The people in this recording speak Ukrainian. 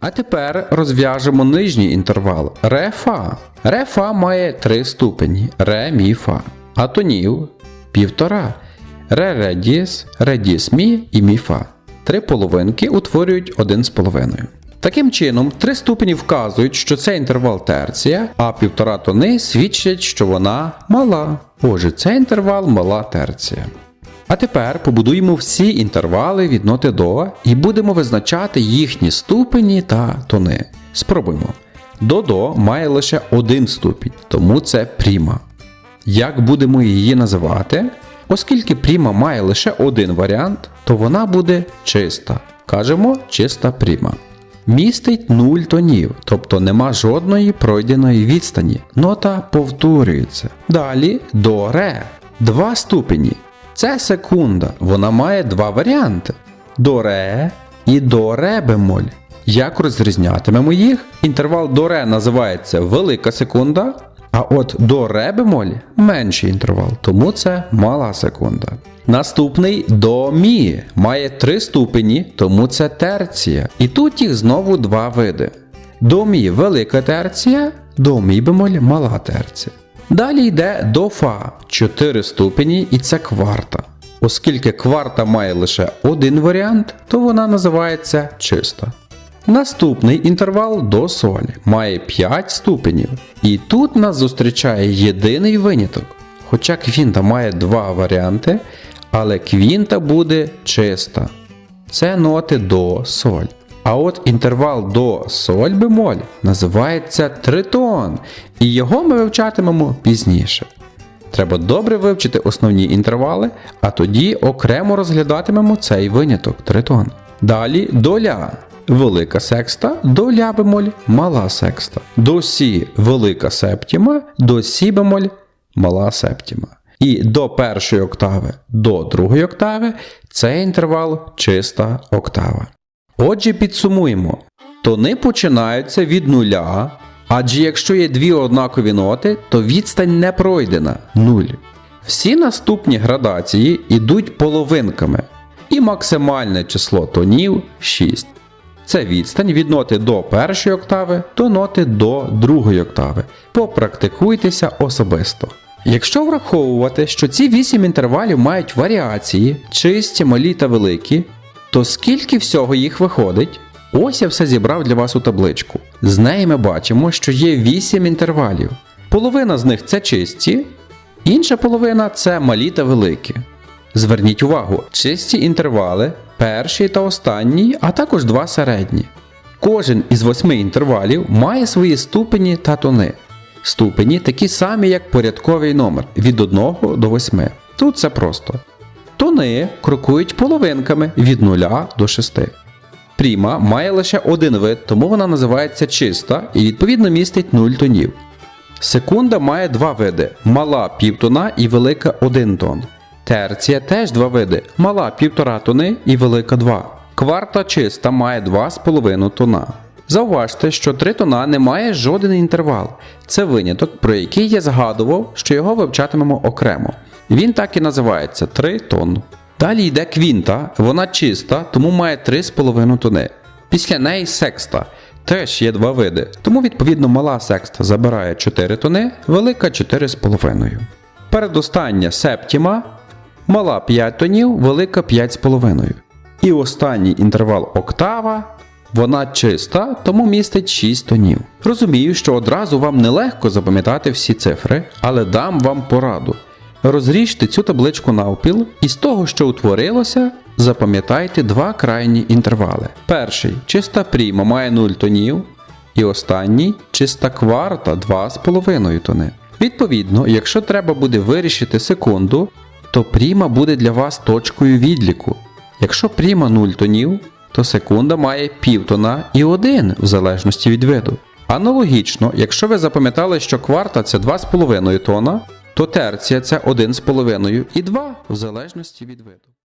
А тепер розв'яжемо нижній інтервал ре-фа. Ре-фа має три ступені ре, мі, фа. А тонів півтора. Ре, ре, діс, ре, діс, мі і мі, фа. Три половинки утворюють один з половиною. Таким чином, три ступені вказують, що це інтервал терція, а півтора тони свідчать, що вона мала. Отже, це інтервал мала терція. А тепер побудуємо всі інтервали від ноти до і будемо визначати їхні ступені та тони. Спробуймо. До-до має лише один ступінь, тому це пріма. Як будемо її називати? Оскільки пріма має лише один варіант, то вона буде чиста. Кажемо чиста пріма. Містить нуль тонів, тобто нема жодної пройденої відстані. Нота повторюється. Далі до ре. Два ступені. Це секунда. Вона має два варіанти: до ре і до ре бемоль. Як розрізнятимемо їх? Інтервал до ре називається велика секунда, а от до ре бемоль менший інтервал, тому це мала секунда. Наступний до мі має три ступені, тому це терція. І тут їх знову два види. До мі велика терція, до мі бемоль мала терція. Далі йде до фа 4 ступені і це кварта. Оскільки кварта має лише один варіант, то вона називається чиста. Наступний інтервал до соль має 5 ступенів. І тут нас зустрічає єдиний виняток. Хоча квінта має два варіанти, але квінта буде чиста. Це ноти до соль. А от інтервал до соль бемоль називається тритон, і його ми вивчатимемо пізніше. Треба добре вивчити основні інтервали, а тоді окремо розглядатимемо цей виняток тритон. Далі до ля. Велика секста, до ля бемоль, мала секста. До сі велика септіма, до сі бемоль, мала септіма. І до першої октави до другої октави це інтервал чиста октава. Отже, підсумуємо. Тони починаються від нуля, адже якщо є дві однакові ноти, то відстань не пройдена нуль. Всі наступні градації йдуть половинками, і максимальне число тонів 6. Це відстань від ноти до першої октави до ноти до другої октави. Попрактикуйтеся особисто. Якщо враховувати, що ці 8 інтервалів мають варіації, чисті, малі та великі, то скільки всього їх виходить? Ось я все зібрав для вас у табличку. З неї ми бачимо, що є 8 інтервалів. Половина з них це чисті, інша половина це малі та великі. Зверніть увагу, чисті інтервали, перший та останній, а також два середні. Кожен із восьми інтервалів має свої ступені та тони. Ступені такі самі, як порядковий номер від 1 до 8. Тут це просто. Тони крокують половинками від 0 до 6. Пріма має лише один вид, тому вона називається чиста і відповідно містить 0 тонів. Секунда має два види: мала півтона і велика 1 тон. Терція теж два види: мала 1,5 тони і велика 2. Кварта чиста має 2,5 тона. Зауважте, що 3 тона не має жоден інтервал. Це виняток, про який я згадував, що його вивчатимемо окремо. Він так і називається 3 тонн. Далі йде квінта, вона чиста, тому має 3,5 тони. Після неї секста. Теж є два види, тому відповідно мала секста забирає 4 тони, велика 4,5. Передостання септіма, мала 5 тонів, велика 5,5. І останній інтервал октава. Вона чиста, тому містить 6 тонів. Розумію, що одразу вам нелегко запам'ятати всі цифри, але дам вам пораду. Розріжте цю табличку навпіл, і з того, що утворилося, запам'ятайте два крайні інтервали. Перший чиста пріма має 0 тонів, і останній чиста кварта 2,5 тони. Відповідно, якщо треба буде вирішити секунду, то пріма буде для вас точкою відліку. Якщо пріма 0 тонів, то секунда має півтона і 1 в залежності від виду. Аналогічно, якщо ви запам'ятали, що кварта це 2,5 тона, то терція це 1,5 і 2 в залежності від виду.